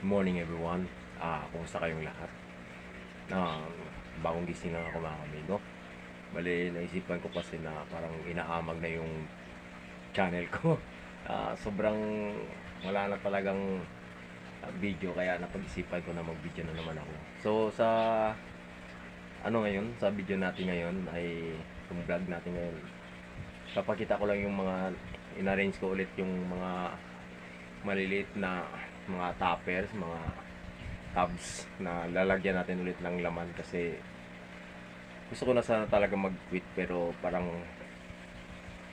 Morning everyone. Ah, kumusta kayong lahat? Ah, bagong gising lang ako mga amigo. Bali, naisipan ko kasi na parang inaamag na yung channel ko. Ah, sobrang wala na talagang video kaya napag-isipan ko na mag-video na naman ako. So sa ano ngayon, sa video natin ngayon ay yung vlog natin ngayon. Papakita ko lang yung mga inarrange ko ulit yung mga maliliit na mga toppers, mga tubs na lalagyan natin ulit ng laman kasi gusto ko na sana talaga mag-quit pero parang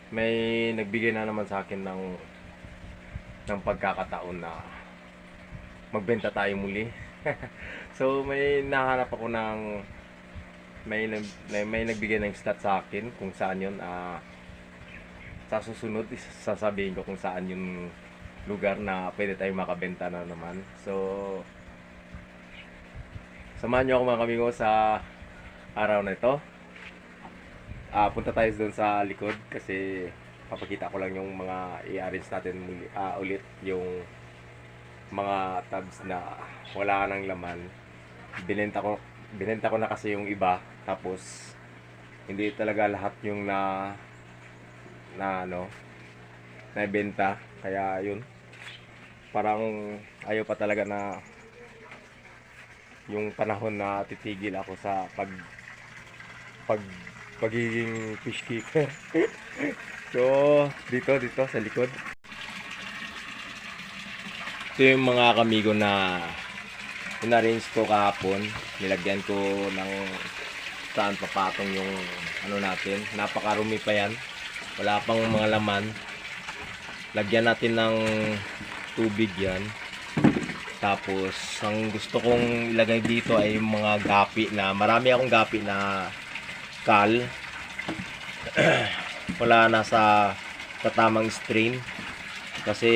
may nagbigay na naman sa akin ng ng pagkakataon na magbenta tayo muli. so may nahanap ako ng may may, may nagbigay ng slot sa akin kung saan yun ah sa susunod is- sasabihin ko kung saan yung lugar na pwede tayong makabenta na naman. So, samahan nyo ako mga kamigo sa araw na ito. Ah, punta tayo doon sa likod kasi papakita ko lang yung mga i-arrange natin muli, ah, ulit yung mga tabs na wala nang laman. Binenta ko binenta ko na kasi yung iba tapos hindi talaga lahat yung na na ano naibenta kaya yun. Parang ayaw pa talaga na yung panahon na titigil ako sa pag pag pagiging fish keeper. So dito dito sa likod. Ito yung mga kamigo na inarrange ko kahapon. Nilagyan ko ng saan papatong yung ano natin. Napakarumi pa yan wala pang mga laman. Lagyan natin ng tubig yan. Tapos ang gusto kong ilagay dito ay mga gapi na marami akong gapi na kal. Wala na sa, sa tamang strain. Kasi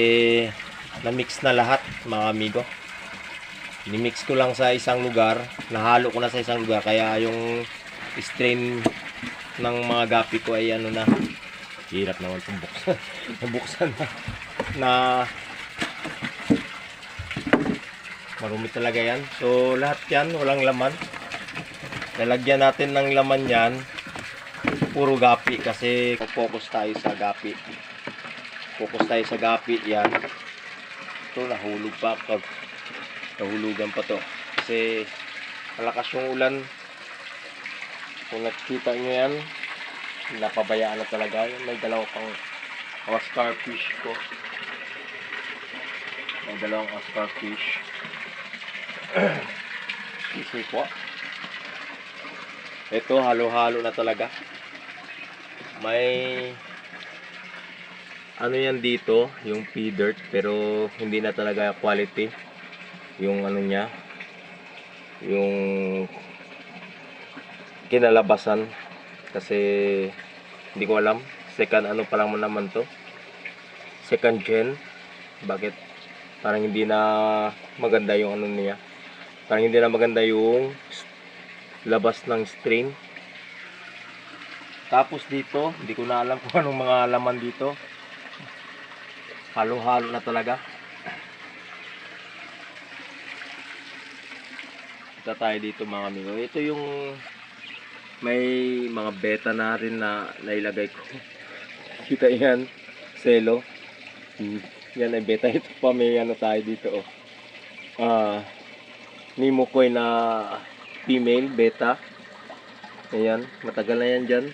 na-mix na lahat mga amigo. Ni-mix ko lang sa isang lugar. Nahalo ko na sa isang lugar. Kaya yung strain ng mga gapi ko ay ano na hirap naman itong buksan. Nabuksan na. Na marumi talaga yan. So lahat yan walang laman. Lalagyan natin ng laman yan. Puro gapi kasi focus tayo sa gapi. Focus tayo sa gapi yan. Ito nahulog pa. Nahulugan pa to. Kasi malakas yung ulan. Kung nakikita nyo yan napabayaan na talaga yun. May dalawa pang Oscar fish ko. May dalawang Oscar fish excuse me po. Ito halo-halo na talaga. May ano yan dito yung pea dirt pero hindi na talaga quality. Yung ano niya yung kinalabasan kasi hindi ko alam. Second ano pa lang naman to. Second gen. Bakit? Parang hindi na maganda yung ano niya. Parang hindi na maganda yung labas ng strain tapos dito hindi ko na alam kung anong mga laman dito. Halo halo na talaga. Ito tayo dito mga amigo. Ito yung may mga beta na rin na nailagay ko. Kita yan. Selo. Hmm. Yan ay beta. Ito pa may ano tayo dito. Oh. Ah, Nemo Koi na female beta. Ayan. Matagal na yan dyan.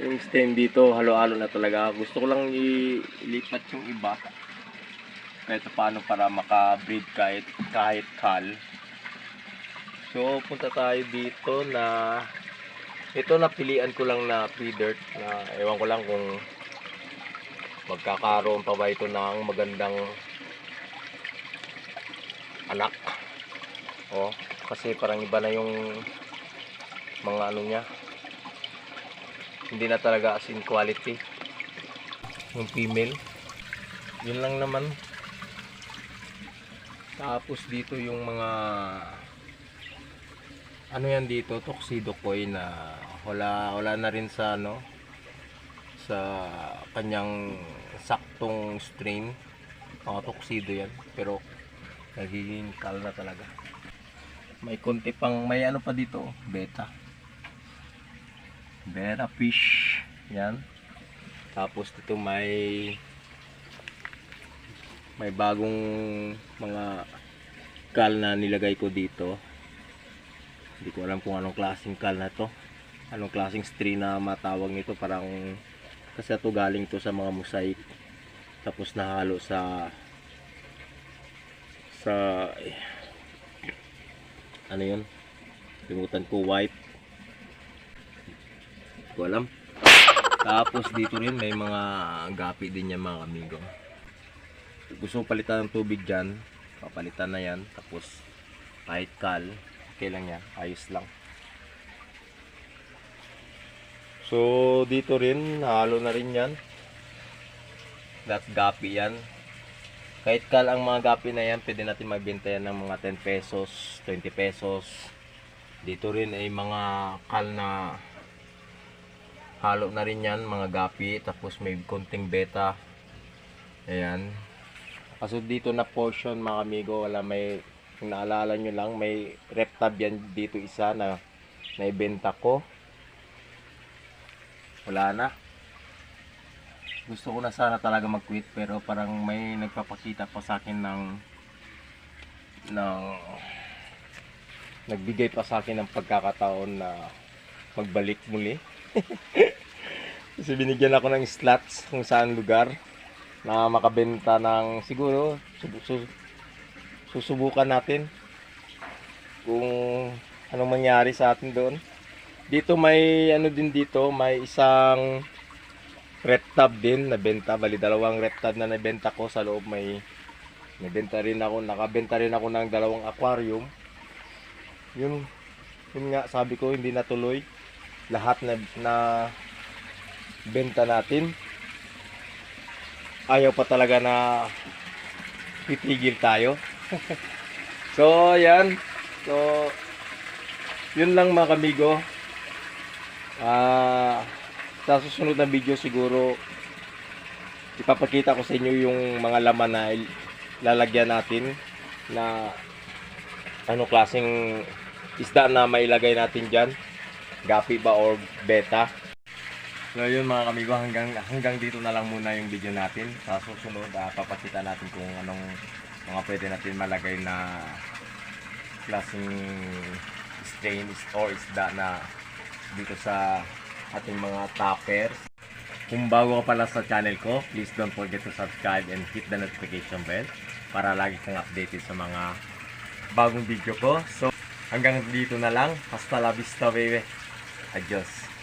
Yung stem dito halo-halo na talaga. Gusto ko lang ilipat yung iba kahit paano para maka-breed kahit kahit kal. So punta tayo dito na ito napilian ko lang na pre-dirt na ewan ko lang kung magkakaroon pa ba ito ng magandang anak. Oh, kasi parang iba na yung mga ano niya. Hindi na talaga as in quality. Yung female. Yun lang naman. Tapos dito yung mga ano yan dito, tuxedo koi na wala wala na rin sa ano sa kanyang saktong strain. Mga tuxedo yan. Pero nagiging kal na talaga. May konti pang, may ano pa dito, beta. Beta fish. Yan. Tapos dito may may bagong mga kal na nilagay ko dito. Hindi ko alam kung anong klaseng kal na to. Anong klaseng strain na matawag nito. Parang kasi ito galing to sa mga mosaic. Tapos nahalo sa sa ano yun? Limutan ko white. Hindi ko alam. Tapos dito rin may mga gapi din yan mga amigo. Gusto palitan ng tubig dyan, papalitan na yan. Tapos kahit kal, okay lang yan. Ayos lang. So dito rin, halo na rin yan. That's gapi yan. Kahit kal ang mga gapi na yan, pwede natin magbenta yan ng mga 10 pesos, 20 pesos. Dito rin ay mga kal na halo na rin yan, mga gapi. Tapos may konting beta. Ayan. Kaso dito na portion mga amigo, wala may, kung naalala nyo lang, may rep yan dito isa na naibenta ko. Wala na. Gusto ko na sana talaga mag-quit pero parang may nagpapakita pa sa akin ng ng nagbigay pa sa akin ng pagkakataon na magbalik muli. Kasi binigyan ako ng slots kung saan lugar na makabenta ng siguro susubukan natin kung anong mangyari sa atin doon. Dito may ano din dito, may isang red tab din na benta, bali dalawang red tab na nabenta ko sa loob may nabenta rin ako, nakabenta rin ako ng dalawang aquarium. Yun, yun nga sabi ko hindi natuloy lahat na na benta natin. Ayaw pa talaga na titigil tayo. So, yan. So, yun lang mga kamigo. Ah, sa susunod na video siguro ipapakita ko sa inyo yung mga laman na lalagyan natin na ano klaseng isda na mailagay natin dyan gapi ba or beta so yun mga kamigo hanggang, hanggang dito na lang muna yung video natin sa susunod ah, papakita natin kung anong mga pwede natin malagay na klaseng strain or isda na dito sa ating mga toppers. Kung bago ka pala sa channel ko, please don't forget to subscribe and hit the notification bell para lagi kang updated sa mga bagong video ko. So, hanggang dito na lang. Hasta la vista, baby. Adios.